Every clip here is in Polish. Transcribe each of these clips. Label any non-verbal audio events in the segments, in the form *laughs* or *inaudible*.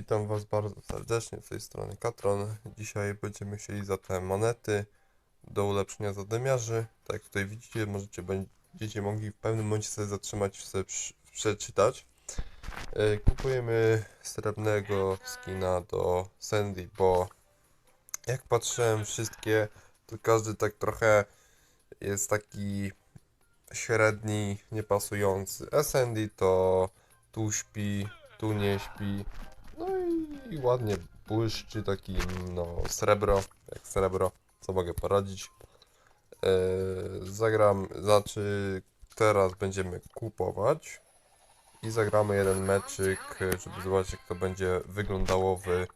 Witam Was bardzo serdecznie z tej strony Katron. Dzisiaj będziemy chcieli za te monety do ulepszenia zadymiarzy. Tak jak tutaj widzicie, możecie będziecie mogli w pewnym momencie sobie zatrzymać sobie przeczytać. E, Kupujemy srebrnego skina do Sandy, bo jak patrzyłem wszystkie, to każdy tak trochę jest taki średni, niepasujący. A Sandy to tu śpi, tu nie śpi. I, ładnie błyszczy taki no srebro, jak srebro, co mogę poradzić. Eee, zagram, znaczy teraz będziemy kupować i zagramy jeden meczyk, żeby zobaczyć jak to będzie wyglądało w e,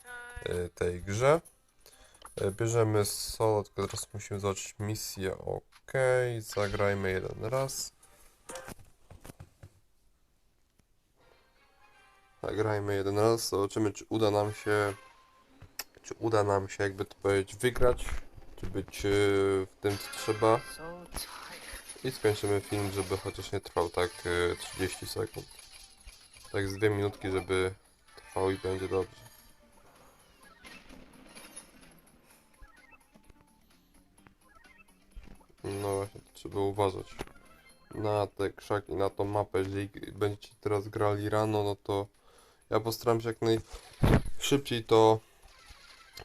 tej grze. E, Bierzemy solo, tylko teraz musimy zobaczyć misję, ok, zagrajmy jeden raz. Zagrajmy jeden raz, zobaczymy czy uda nam się, czy uda nam się jakby to powiedzieć wygrać, czy być e, w tym co trzeba i skończymy film, żeby chociaż nie trwał tak e, 30 sekund. Tak z dwie minutki, żeby trwał i będzie dobrze. No właśnie, trzeba uważać na te krzaki, na tą mapę. Jeżeli będziecie teraz grali rano, no to ja postaram się jak najszybciej to,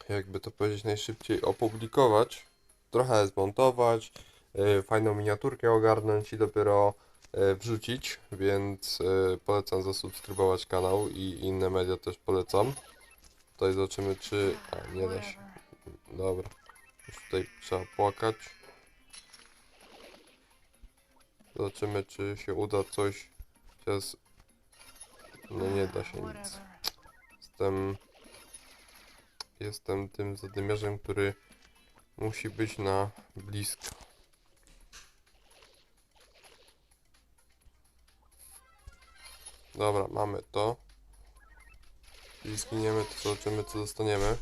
jakby to powiedzieć, najszybciej opublikować. Trochę zmontować, yy, fajną miniaturkę ogarnąć i dopiero yy, wrzucić, więc yy, polecam zasubskrybować kanał i inne media też polecam. Tutaj zobaczymy czy... A, nie da się. Dobra. Już tutaj trzeba płakać. Zobaczymy czy się uda coś. Teraz... No nie da się nic. Jestem... Jestem tym zadymiarzem, który musi być na blisko. Dobra, mamy to. Jeśli zginiemy, to zobaczymy co dostaniemy.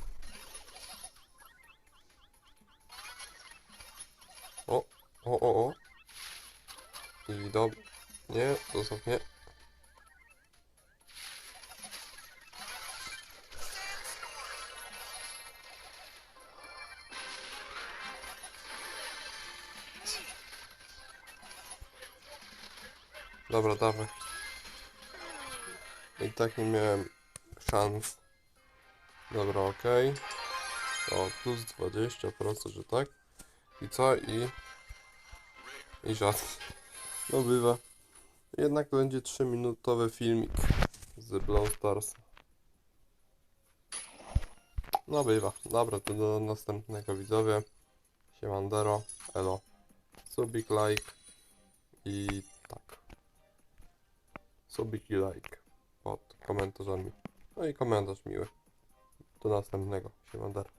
O, o, o, o. I dob... Nie, zostaw Dobra, dawaj. I tak nie miałem szans. Dobra, okej. O, plus 20%, że tak. I co? I... I żadny. *laughs* No bywa. Jednak to będzie 3-minutowy filmik z Blow Stars. No bywa. Dobra, to do następnego widzowie. Siemandero, elo. Subik, like i. Subik like pod komentarzami. No i komentarz miły. Do następnego. Siemandero.